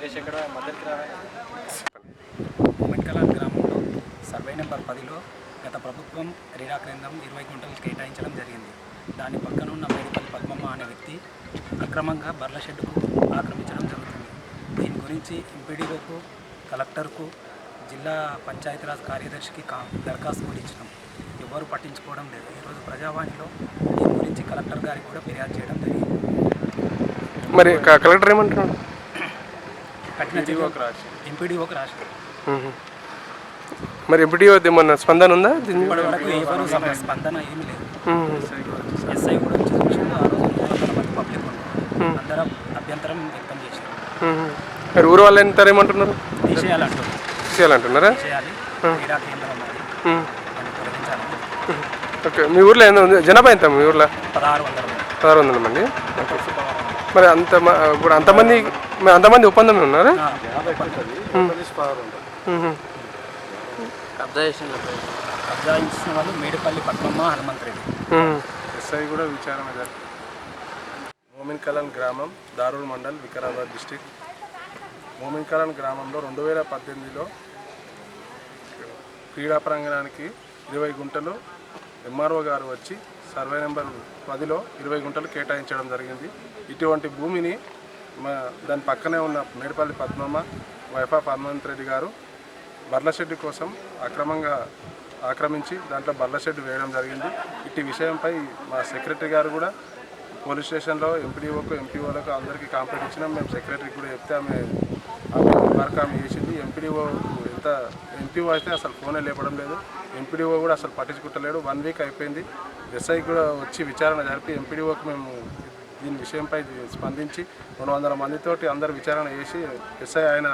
చంద్రశేఖర్ మద్దతు గ్రామంలో survey number పదిలో గత ప్రభుత్వం రీడా కేంద్రం ఇరవై గుంటలు కేటాయించడం జరిగింది. దాని పక్కన ఉన్న మేడిపల్లి పద్మమ్మ అనే వ్యక్తి అక్రమంగా బర్ల షెడ్డుకు ఆక్రమించడం జరుగుతుంది. దీని గురించి ఎంపీడీఓకు కలెక్టర్కు జిల్లా పంచాయతీరాజ్ కార్యదర్శికి కా దరఖాస్తు కూడా ఇచ్చినాం. ఎవరు పట్టించుకోవడం లేదు. ఈరోజు ప్రజావాణిలో దీని గురించి కలెక్టర్ గారికి కూడా ఫిర్యాదు చేయడం జరిగింది. మరి కలెక్టర్ ఏమంటున్నాడు? కఠిన. మరి ఎంపీడీఓ ఏమన్నా స్పందన ఉందా? దీన్ని ఇప్పటి వరకు ఎవరు సమ- స్పందన ఏమీ లేదు. మ్మ్. ఎస్ఐ కూడా వచ్చి చూసిండు ఆ రోజు మూడు వందల మంది పబ్లిక్ ఉన్నారు అందరం అభ్యంతరం వ్యక్తం చేశారు. మ్మ్. మరి ఊరు వాళ్ళు ఎంత ఏమంటున్నారు చేయాలంటున్నారా క్రీడా కేంద్రం ఓకే. మీ ఊర్లో ఎంత ఉంది? జనాభా ఎంత మీ ఊర్లో? పదహారు వందల మంది. పదహారు వందల మంది. మరి అంత ఇప్పుడు అంతమంది మరి అంతమంది ఒప్పందం ఉన్నారా? మ్మ్. వాళ్ళు మేడిపల్లి పద్మమ్మ హనుమంత్ రెడ్డి. మ్మ్. ఎస్ఐ కూడా విచారణ మోమిన్ కలాన్ గ్రామం దారుల్ మండల్ వికారాబాద్ డిస్టిక్ మోమిన్ కలాన్ గ్రామంలో రెండు వేల పద్దెనిమిదిలో క్రీడా ప్రాంగణానికి ఇరవై గుంటలు ఎంఆర్ఓ గారు వచ్చి సర్వే నెంబర్ పదిలో ఇరవై గుంటలు కేటాయించడం జరిగింది. ఇటువంటి భూమిని దాని పక్కనే ఉన్న మేడిపల్లి పద్మమ్మ వైఫా ఆఫ్ హనుమంత్ రెడ్డి గారు బర్ల షెడ్డు కోసం అక్రమంగా ఆక్రమించి దాంట్లో బర్ల షెడ్ వేయడం జరిగింది. ఇట్టి విషయంపై మా సెక్రటరీ గారు కూడా పోలీస్ స్టేషన్లో ఎంపీడీఓకు ఎంపీఓలకు అందరికీ కాంప్లైంట్ ఇచ్చినాం మేము సెక్రటరీకి కూడా చెప్తే ఆమె ఆమె వర్క్ ఆమె చేసింది. ఎంపీడీఓ ఎంత ఎంపీఓ అయితే అసలు ఫోనే లేపడం లేదు. ఎంపీడీఓ కూడా అసలు పట్టించుకుంటలేడు. వన్ వీక్ అయిపోయింది. ఎస్ఐ కూడా వచ్చి విచారణ జరిపి ఎంపీడీఓకి మేము దీని విషయంపై స్పందించి రెండు వందల మందితోటి అందరు విచారణ చేసి ఎస్ఐ ఆయన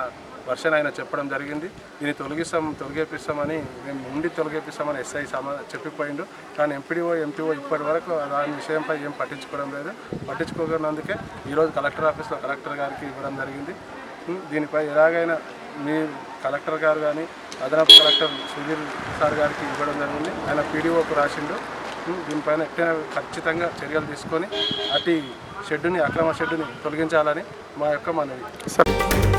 వర్షన్ ఆయన చెప్పడం జరిగింది. దీన్ని తొలగిస్తాం తొలగేపిస్తామని మేము ఉండి తొలగేపిస్తామని ఎస్ఐ సమా చెప్పిపోయిండు. కానీ ఎంపీడీఓ ఎంపీఓ ఇప్పటి వరకు దాని విషయంపై ఏం పట్టించుకోవడం లేదు. పట్టించుకోకున్నందుకే ఈరోజు కలెక్టర్ ఆఫీస్లో కలెక్టర్ గారికి ఇవ్వడం జరిగింది. దీనిపై ఎలాగైనా మీ కలెక్టర్ గారు కానీ అదనపు కలెక్టర్ సుధీర్ సార్ గారికి ఇవ్వడం జరిగింది. ఆయన పీడీఓకు రాసిండు. దీనిపైన ఎక్కడైనా ఖచ్చితంగా చర్యలు తీసుకొని అటు షెడ్డుని అక్రమ షెడ్డుని తొలగించాలని మా యొక్క మనవి. సరే.